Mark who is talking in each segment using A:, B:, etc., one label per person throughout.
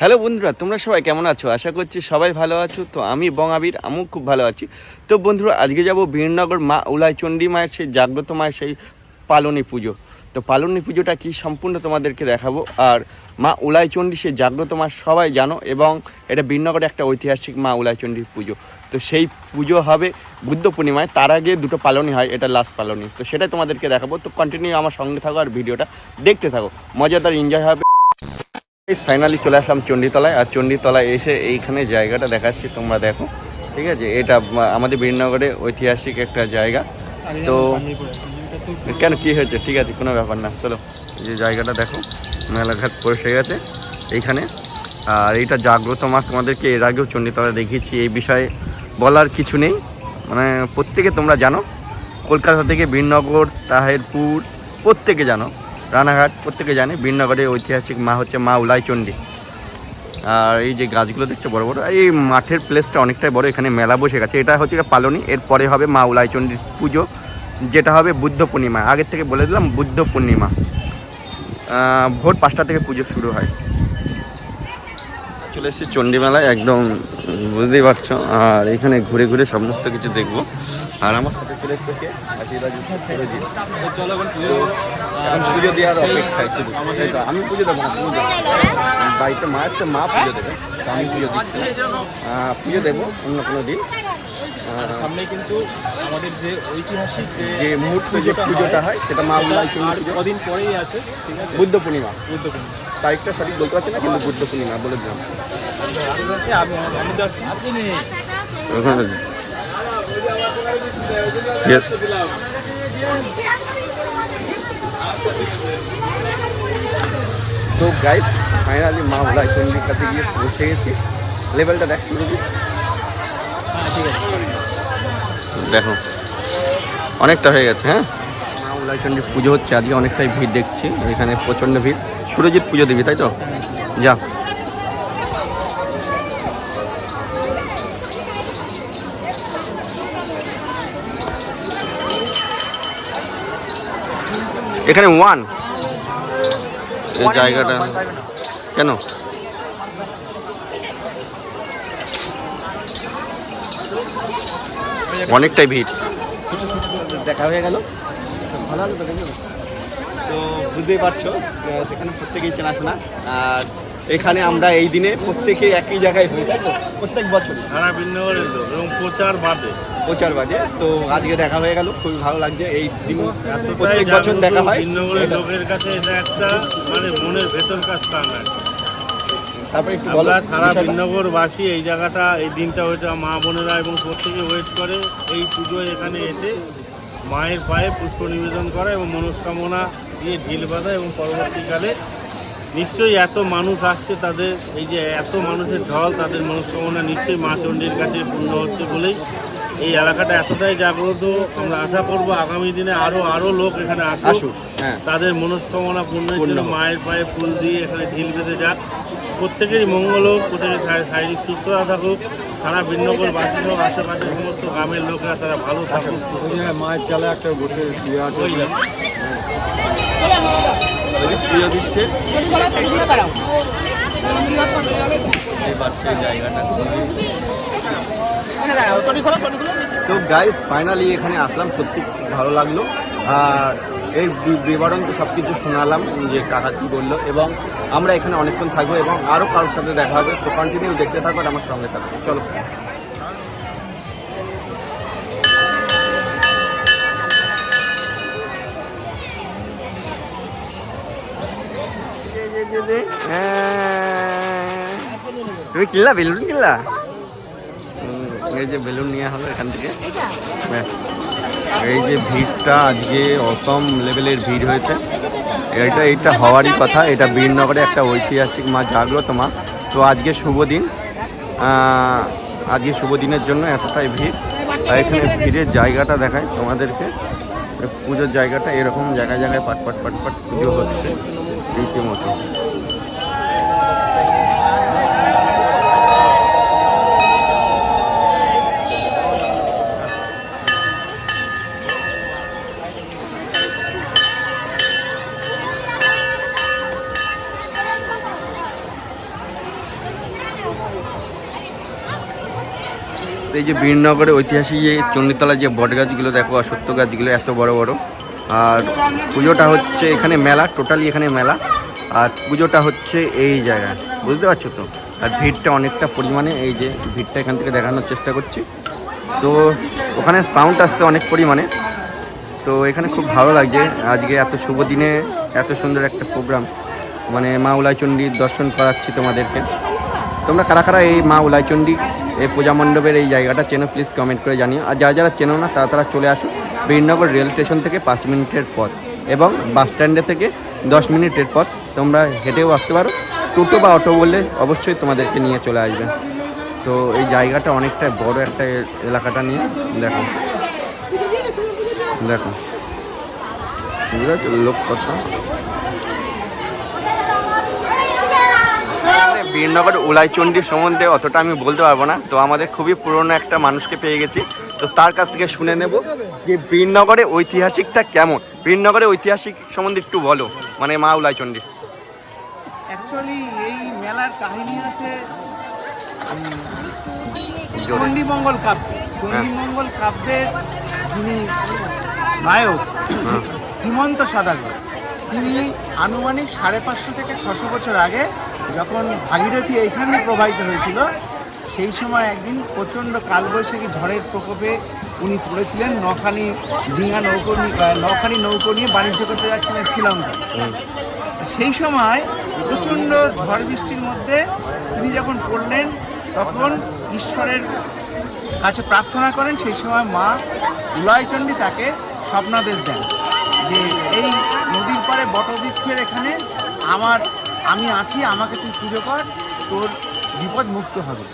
A: Hello বন্ধুরা, তোমরা সবাই কেমন আছো? আশা করছি সবাই ভালো আছো। তো আমি বং আবির, আমিও খুব ভালো আছি। তো বন্ধুরা, আজকে যাব বীরনগর মা উলাই চণ্ডী মায়ের সেই জাগ্রত মায়ের সেই পালনী পুজো। তো পালনী পুজোটা কি সম্পূর্ণ তোমাদেরকে দেখাবো। আর মা উলাই চণ্ডী সেই জাগ্রত মা সবাই জানো এবং এটা বীরনগরে একটা ঐতিহাসিক মা উলাই চণ্ডীর পুজো। তো সেই পুজো হবে বুদ্ধ পূর্ণিমায়, তার আগে দুটো পালনী হয়, এটা লাস্ট পালনী। তো সেটাই তোমাদেরকে দেখাবো। তো কন্টিনিউ আমার সঙ্গে থাকো আর ভিডিওটা দেখতে থাকো। মজাদার এনজয় হবে। ফাইনালি চলে আসলাম চণ্ডীতলায় আর চণ্ডীতলায় এসে এইখানে জায়গাটা দেখাচ্ছি তোমরা দেখো ঠিক আছে? এটা আমাদের বীরনগরে ঐতিহাসিক একটা জায়গা। তো কেন কি হয়েছে? ঠিক আছে কোনো ব্যাপার না চলো যে জায়গাটা দেখো মেলাঘাট পৌঁছে গেছে এইখানে। আর এইটা জাগ্রত মাস তোমাদেরকে এর আগেও চণ্ডীতলায় দেখিয়েছি এই বিষয়ে বলার কিছু নেই। মানে প্রত্যেকে তোমরা জানো কলকাতা থেকে বীরনগর তাহেরপুর প্রত্যেকে জানো। রানাঘাট প্রত্যেকে জানে বীরনগরের ঐতিহাসিক মা হচ্ছে মা উলাইচণ্ডী আর এই যে গাছগুলো দেখছ বড় বড়, এই মাঠের প্লেসটা অনেকটাই বড়, এখানে মেলা বসে গেছে। এটা হচ্ছে পালনি, এরপরে হবে মা উলাইচণ্ডীর পুজো, যেটা হবে বুদ্ধ পূর্ণিমা। আগের থেকে বলে দিলাম বুদ্ধ পূর্ণিমা। ভোর পাঁচটা থেকে পুজো শুরু হয়। চলে এসেছি চণ্ডীমেলায়, একদম বুঝতেই পারছ। আর এখানে ঘুরে ঘুরে সমস্ত কিছু দেখব। আর আমার সাথে চলে এসছে কে? আশীর্বাদ সুরজিৎ। তো এখন পুজো দেওয়ার অপেক্ষায় শুধু আমি পুজো দেবো না তুমি দেবো বাড়িতে মা আসছে মা পুজো দেবে। তো আমি পুজো দিচ্ছি। পুজো দেবো অন্য কোনো দিন।
B: সামনে কিন্তু আমাদের যে ঐতিহাসিক যে
A: মুহূর্তে যে পুজোটা হয় সেটা মা উল্লাই
B: আর কদিন পরেই আছে ঠিক আছে?
A: বুদ্ধ পূর্ণিমা।
B: বুদ্ধ পূর্ণিমা।
A: তারিখটা সঠিক বলতে পারছি না কিন্তু বুদ্ধ পূর্ণিমা বলে দিলাম।
B: আমি
A: তো গাইড ফাইনালি মা উলাই চন্ডির কাছে গিয়ে পৌঁছে গেছি। লেভেলটা দেখ শুরু দেখো অনেকটা হয়ে গেছে হ্যাঁ? মা উলাইচণ্ডী পুজো হচ্ছে আজকে অনেকটাই ভিড় দেখছি। এখানে প্রচণ্ড ভিড়। সুরজিৎ পুজো দিবি তাই তো? যা। এখানে ওয়ান এই জায়গাটা কেন? অনেকটাই ভিড়। দেখা হয়ে গেল। ভালো হলো তো বুঝতেই পারছ সেখানে প্রত্যেকেই চেনাশোনা। আর এখানে আমরা এই দিনে প্রত্যেকে একই জায়গায় হয়ে যাই তো প্রত্যেক বছর
C: সারা ভিন্নগরের লোক এবং প্রচার বাদে
A: প্রচার বাজে তো আজকে দেখা হয়ে গেল খুবই ভালো লাগছে এই দিন প্রত্যেক বছর দেখা হয়
C: ভিন্নগরের লোকের কাছে এটা একটা মানে মনের ভেতরকার স্থান।
A: তারপরে একটু বলো
C: সারা
A: বিষয়টা।
C: ভিন্নগরবাসী এই জায়গাটা এই দিনটা হয়তো মা বোনেরা এবং প্রত্যেকে ওয়েট করে এই পুজোয় এখানে এসে মায়ের পায়ে পুষ্প নিবেদন করা এবং মনস্কামনা দিয়ে ঢিল বাঁধা এবং পরবর্তীকালে নিশ্চয়ই এত মানুষ আসছে তাদের এই যে এত মানুষের ঢল তাদের মনস্কামনা নিশ্চয়ই মা চণ্ডীর কাছে পূর্ণ হচ্ছে বলেই এই এলাকাটা এতটাই জাগ্রত। আমরা আশা করব আগামী দিনে আরও আরও লোক এখানে আসুক।
A: হ্যাঁ।
C: তাদের মনস্কামনা পূর্ণের
A: পূর্ণ
C: জন্য মায়ের পায়ে ফুল দিয়ে এখানে ঢিল বেঁধে যাক। প্রত্যেকেরই মঙ্গল হোক প্রত্যেকের শারীরিক সুস্থতা থাকুক। সারা ভিন্নগর বাসী হোক আশেপাশে সমস্ত গ্রামের লোকরা তারা ভালো থাকুক।
B: মায়ের চালে একটা বসে শুয়ে আছে।
A: দিচ্ছে। তো গাইস ফাইনালি এখানে আসলাম, সত্যি ভালো লাগল। আর এই বিবরণ তো সব কিছু শোনালাম, যে কাকা কী বলল, এবং আমরা এখানে অনেকক্ষণ থাকব, এবং আরও কারোর সাথে দেখা হবে। তো কন্টিনিউ দেখতে থাকো আমার সঙ্গে থাকো। চলো। তুমি কিনলা? বেলুন কিনলা? এই যে বেলুন নেওয়া হলো এখান থেকে। এই যে ভিড়টা আজকে অসম লেভেলের ভিড় হয়েছে। এটা এটা হওয়ারই কথা। এটা বীরনগরে একটা ঐতিহাসিক মা জাগ্রত মা। তো আজকে শুভ দিন। আজকে শুভ দিনের জন্য এতটাই ভিড়। আর এখানে ভিড়ের জায়গাটা দেখায় তোমাদেরকে। পুজোর জায়গাটা এরকম জায়গায় জায়গায় পাট পাট পাট পাট পুজো হচ্ছে। রীতিমতো। এই যে বীরনগরের ঐতিহাসিক যে চণ্ডীতলা যে বট গাছগুলো, দেখো, আর সত্য গাছগুলো এত বড় বড়। আর পুজোটা হচ্ছে এখানে মেলা, টোটালি এখানে মেলা। আর পুজোটা হচ্ছে এই জায়গায়, বুঝতে পারছ তো? আর ভিড়টা অনেকটা পরিমাণে, এই যে ভিড়টা এখান থেকে দেখানোর চেষ্টা করছি। তো ওখানে সাউন্ড আসছে অনেক পরিমাণে। তো এখানে খুব ভালো লাগছে, আজকে এত শুভ দিনে এত সুন্দর একটা প্রোগ্রাম মানে মা উলাইচণ্ডীর দর্শন করাচ্ছি তোমাদেরকে। তোমরা কারা কারা এই মা উলাইচণ্ডী এই পূজা মণ্ডপের এই জায়গাটা চেনো প্লিজ কমেন্ট করে জানিও। আর যারা যারা চেনো না, তারা চলে আসো বীরনগর রেল স্টেশন থেকে পাঁচ মিনিটের পথ এবং বাস স্ট্যান্ডে থেকে দশ মিনিটের পথ। তোমরা হেঁটেও আসতে পারো। টোটো বা অটো বললে অবশ্যই তোমাদেরকে নিয়ে চলে আসবে। তো এই জায়গাটা অনেকটা বড় একটা এলাকাটা নিয়ে। দেখো। দেখো। লোক কত? বীরনগর উলাইচণ্ডী সম্বন্ধে অতটা আমি বলতে পারব না। তো আমাদের খুবই পুরনো একটা মানুষকে পেয়ে গেছি। তো তার কাছ থেকে শুনে নেব যে বীরনগরে ঐতিহাসিকটা কেমন? বীরনগরে ঐতিহাসিক সম্বন্ধে একটু বলো মানে মা উলাইচণ্ডী।
D: অ্যাকচুয়ালি এই মেলার কাহিনী আছে। চণ্ডীমঙ্গল কাব্য। চণ্ডীমঙ্গল কাব্যের যিনি নায়ক সীমন্ত সাদাগর। তিনি আনুমানিক সাড়ে পাঁচশো থেকে ছশো বছর আগে যখন ভাগীরথী এইখানে প্রবাহিত হয়েছিল, সেই সময় একদিন প্রচণ্ড কালবৈশাখী ঝড়ের প্রকোপে উনি পড়েছিলেন নখানি ডিঙা নৌকো নিয়ে নখানি নৌকো নিয়ে বাণিজ্য করতে যাচ্ছিলেন শ্রীলঙ্কা। সেই সময় প্রচণ্ড ঝড় বৃষ্টির মধ্যে তিনি যখন পড়লেন, তখন ঈশ্বরের কাছে প্রার্থনা করেন, সেই সময় মা উলয়চণ্ডী তাকে স্বপ্নাদেশ দেন। যে এই নদীর পাড়ে বটবৃক্ষের এখানে আমার আমি আছি আমাকে তুই পুজো কর তোর বিপদ মুক্ত হবে।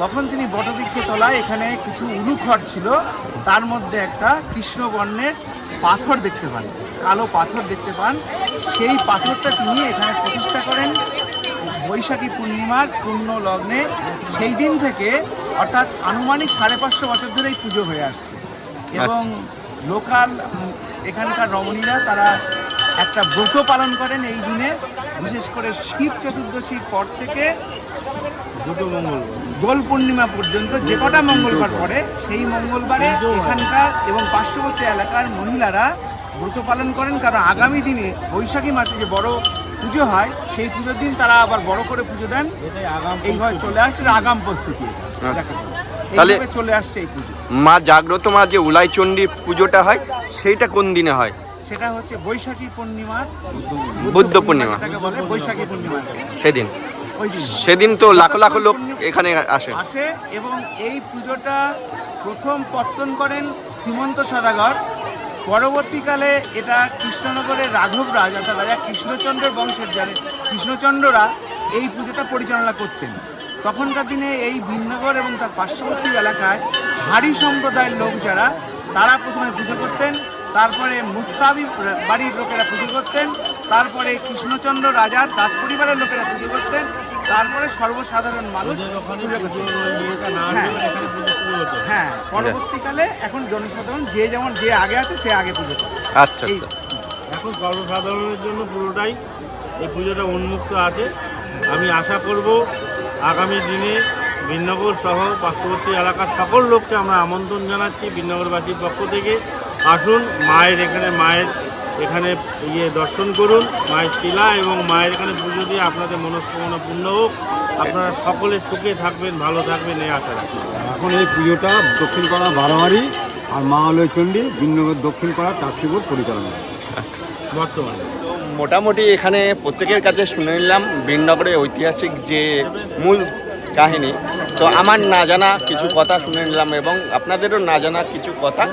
D: তখন তিনি বটবৃক্ষে তলায় এখানে কিছু উলুখড় ছিল তার মধ্যে একটা কৃষ্ণবর্ণের পাথর দেখতে পান কালো পাথর দেখতে পান। সেই পাথরটা তিনি এখানে প্রতিষ্ঠা করেন বৈশাখী পূর্ণিমার পূর্ণ লগ্নে। সেই দিন থেকে অর্থাৎ আনুমানিক সাড়ে পাঁচশো বছর ধরে এই পুজো হয়ে আসছে। এবং লোকাল উম, এখানকার রমণীরা তারা একটা ব্রত পালন করেন এই দিনে বিশেষ করে শিব চতুর্দশীর পর থেকে
C: দুটো মঙ্গল
D: দোল পূর্ণিমা পর্যন্ত যে কটা মঙ্গলবার পড়ে সেই মঙ্গলবারে এখানকার এবং পার্শ্ববর্তী এলাকার মহিলারা ব্রত পালন করেন কারণ আগামী দিনে বৈশাখী মাসে যে বড় পুজো হয় সেই পুজোর দিন তারা আবার বড় করে পুজো দেন। এইভাবে চলে আসছে আগাম প্রস্তুতি এটা।
A: তাহলে-
D: চলে আসছে এই পুজো।
A: মা জাগ্রত মা যে উলাইচণ্ডী পুজোটা হয় সেইটা কোন দিনে হয়?
D: সেটা হচ্ছে বৈশাখী পূর্ণিমার
A: বুদ্ধ পূর্ণিমা।
D: বৈশাখী পূর্ণিমা।
A: সেদিন। সেদিন তো লাখো লাখো লোক এখানে আসে।
D: আসে এবং এই পুজোটা প্রথম পত্তন করেন শ্রীমন্ত সদাগর। পরবর্তীকালে এটা কৃষ্ণনগরের রাঘব রাজ অর্থাৎ রাজা কৃষ্ণচন্দ্রের বংশের যারা কৃষ্ণচন্দ্ররা এই পুজোটা পরিচালনা করতেন। তখনকার দিনে এই ভিন্নগর এবং তার পার্শ্ববর্তী এলাকায় হাড়ি সম্প্রদায়ের লোক যারা তারা প্রথমে পুজো করতেন তারপরে মুস্তাবি বাড়ির লোকেরা পুজো করতেন তারপরে কৃষ্ণচন্দ্র রাজার তার পরিবারের লোকেরা পুজো করতেন তারপরে সর্বসাধারণ মানুষ হ্যাঁ। হ্যাঁ পরবর্তীকালে এখন জনসাধারণ যে যেমন যে আগে আছে সে আগে পুজো করে
A: আচ্ছা আচ্ছা।
C: এখন সর্বসাধারণের জন্য পুরোটাই এই পুজোটা উন্মুক্ত আছে। আমি আশা করব আগামী দিনে বিনগর সহ পার্শ্ববর্তী এলাকার সকল লোককে আমরা আমন্ত্রণ জানাচ্ছি বিনগরবাসীর পক্ষ থেকে। আসুন মায়ের এখানে মায়ের এখানে ইয়ে দর্শন করুন মায়ের শিলা এবং মায়ের এখানে পুজো দিয়ে আপনাদের মনস্কামনা পূর্ণ হোক। আপনারা সকলে সুখে থাকবেন ভালো থাকবেন এই আশা রাখি।
B: এখন এই পুজোটা দক্ষিণ পাড়া বারোয়ারি আর মা আলোয় চণ্ডী বিনগর দক্ষিণ পাড়া ট্রাস্টি বোর্ড পরিচালনা।
C: বর্তমানে।
A: মোটামুটি এখানে প্রত্যেকের কাছে শুনে নিলাম বীরনগরের ঐতিহাসিক যে মূল কাহিনী। তো আমার না জানা কিছু কথা শুনে নিলাম এবং আপনাদেরও না জানা কিছু কথা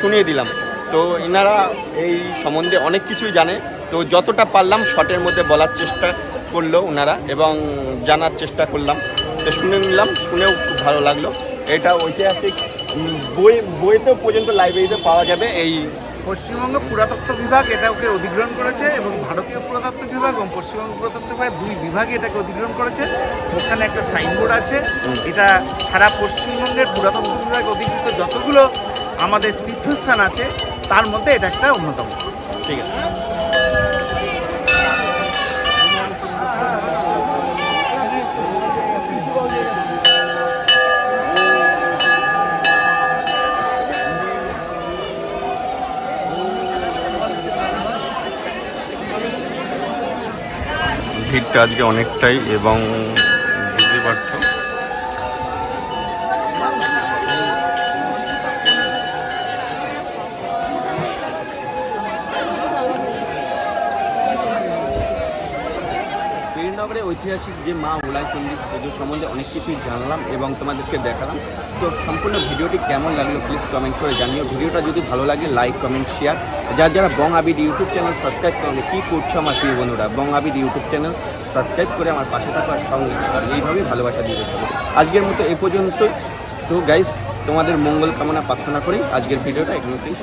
A: শুনিয়ে দিলাম। তো এনারা এই সম্বন্ধে অনেক কিছুই জানে। তো যতটা পারলাম শর্টের মধ্যে বলার চেষ্টা করল ওনারা এবং জানার চেষ্টা করলাম। তো শুনে নিলাম, শুনেও খুব ভালো লাগল। এটা ঐতিহাসিক বই বইতেও পর্যন্ত লাইব্রেরিতে পাওয়া যাবে। এই
D: পশ্চিমবঙ্গ পুরাতত্ত্ব বিভাগ এটাকে অধিগ্রহণ করেছে এবং ভারতীয় পুরাতত্ত্ব বিভাগ এবং পশ্চিমবঙ্গ পুরাতত্ত্ব বিভাগ দুই বিভাগে এটাকে অধিগ্রহণ করেছে। ওখানে একটা সাইনবোর্ড আছে। এটা সারা পশ্চিমবঙ্গের পুরাতত্ত্ব বিভাগ অধিকৃত যতগুলো আমাদের তীর্থস্থান আছে, তার মধ্যে এটা একটা অন্যতম।
A: ঠিক আছে। হচ্ছে আজকে অনেকটাই এবং বুঝতে পারছ? বীরনগরে ঐতিহাসিক যে মা উলাইচন্ডী পুজোর সম্বন্ধে অনেক কিছুই জানলাম এবং তোমাদেরকে দেখালাম। তো সম্পূর্ণ ভিডিওটি কেমন লাগল প্লিজ কমেন্ট করে জানিও। ভিডিওটা যদি ভালো লাগে লাইক কমেন্ট শেয়ার যার যারা Bong Abir YouTube channel subscribe করো কী করছ আমার প্রিয় বন্ধুরা? Bong Abir YouTube channel subscribe করে আমার পাশে থাকার সঙ্গে এইভাবেই ভালোবাসা দিয়ে আজকের মতো এ পর্যন্ত তো গাইজ তোমাদের মঙ্গল কামনা প্রার্থনা করেই আজকের ভিডিওটা এখানে শেষ।